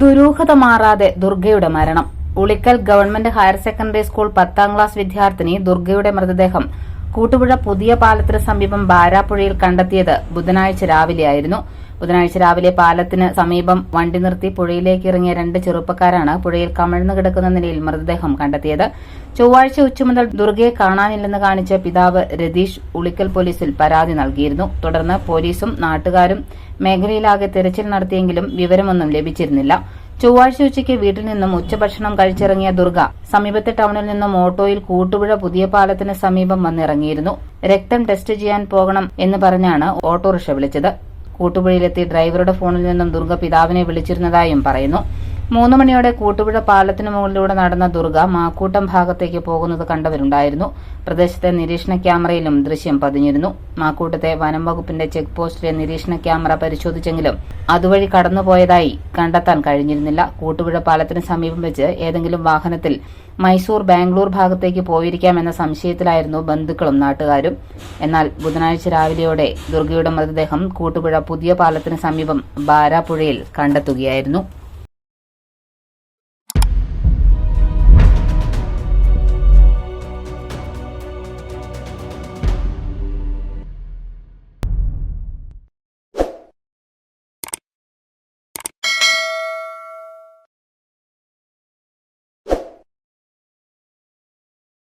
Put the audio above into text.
ദുരൂഹത മാറാതെ ദുർഗയുടെ മരണം. Ulikkal government higher secondary school പത്താം ക്ലാസ് വിദ്യാർത്ഥിനി ദുർഗയുടെ മൃതദേഹം കൂട്ടുപുഴ പുതിയ പാലത്തിന് സമീപം ബാരാപ്പുഴയിൽ കണ്ടെത്തിയത് ബുധനാഴ്ച രാവിലെയായിരുന്നു. ബുധനാഴ്ച രാവിലെ പാലത്തിന് സമീപം വണ്ടി നിർത്തി പുഴയിലേക്ക് ഇറങ്ങിയ രണ്ട് ചെറുപ്പക്കാരാണ് പുഴയിൽ കമിഴ്ന്നു കിടക്കുന്ന നിലയിൽ മൃതദേഹം കണ്ടെത്തിയത്. ചൊവ്വാഴ്ച ഉച്ചമുതൽ ദുർഗയെ കാണാനില്ലെന്ന് കാണിച്ച പിതാവ് രതീഷ് ഉളിക്കൽ പോലീസിൽ പരാതി നൽകിയിരുന്നു. തുടർന്ന് പോലീസും നാട്ടുകാരും മേഖലയിലാകെ തിരച്ചിൽ നടത്തിയെങ്കിലും വിവരമൊന്നും ലഭിച്ചിരുന്നില്ല. ചൊവ്വാഴ്ച ഉച്ചയ്ക്ക് വീട്ടിൽ നിന്നും ഉച്ചഭക്ഷണം കഴിച്ചിറങ്ങിയ ദുർഗ സമീപത്തെ ടൗണിൽ നിന്നും ഓട്ടോയിൽ കൂട്ടുപുഴ പുതിയ പാലത്തിന് സമീപം വന്നിറങ്ങിയിരുന്നു. രക്തം ടെസ്റ്റ് ചെയ്യാൻ പോകണം എന്ന് പറഞ്ഞാണ് ഓട്ടോറിക്ഷ വിളിച്ചത്. കൂട്ടുപുഴയിലെത്തി ഡ്രൈവറുടെ ഫോണിൽ നിന്നും ദുർഗ പിതാവിനെ വിളിച്ചിരുന്നതായും പറയുന്നു മൂന്ന് മണിയോടെ കൂട്ടുപുഴ പാലത്തിന് മുകളിലൂടെ നടന്ന ദുർഗ മാക്കൂട്ടം ഭാഗത്തേക്ക് പോകുന്നത് കണ്ടവരുണ്ടായിരുന്നു. പ്രദേശത്തെ നിരീക്ഷണ ക്യാമറയിലും ദൃശ്യം പതിഞ്ഞിരുന്നു. മാക്കൂട്ടത്തെ വനം വകുപ്പിന്റെ ചെക്ക് പോസ്റ്റിലെ നിരീക്ഷണ ക്യാമറ പരിശോധിച്ചെങ്കിലും അതുവഴി കടന്നുപോയതായി കണ്ടെത്താൻ കഴിഞ്ഞിരുന്നില്ല. കൂട്ടുപുഴ പാലത്തിന് സമീപം വെച്ച് ഏതെങ്കിലും വാഹനത്തിൽ മൈസൂർ ബാംഗ്ലൂർ ഭാഗത്തേക്ക് പോയിരിക്കാമെന്ന സംശയത്തിലായിരുന്നു ബന്ധുക്കളും നാട്ടുകാരും. എന്നാൽ ബുധനാഴ്ച രാവിലെയോടെ ദുർഗയുടെ മൃതദേഹം കൂട്ടുപുഴ പുതിയ പാലത്തിന് സമീപം ബാരാപ്പുഴയിൽ കണ്ടെത്തുകയായിരുന്നു.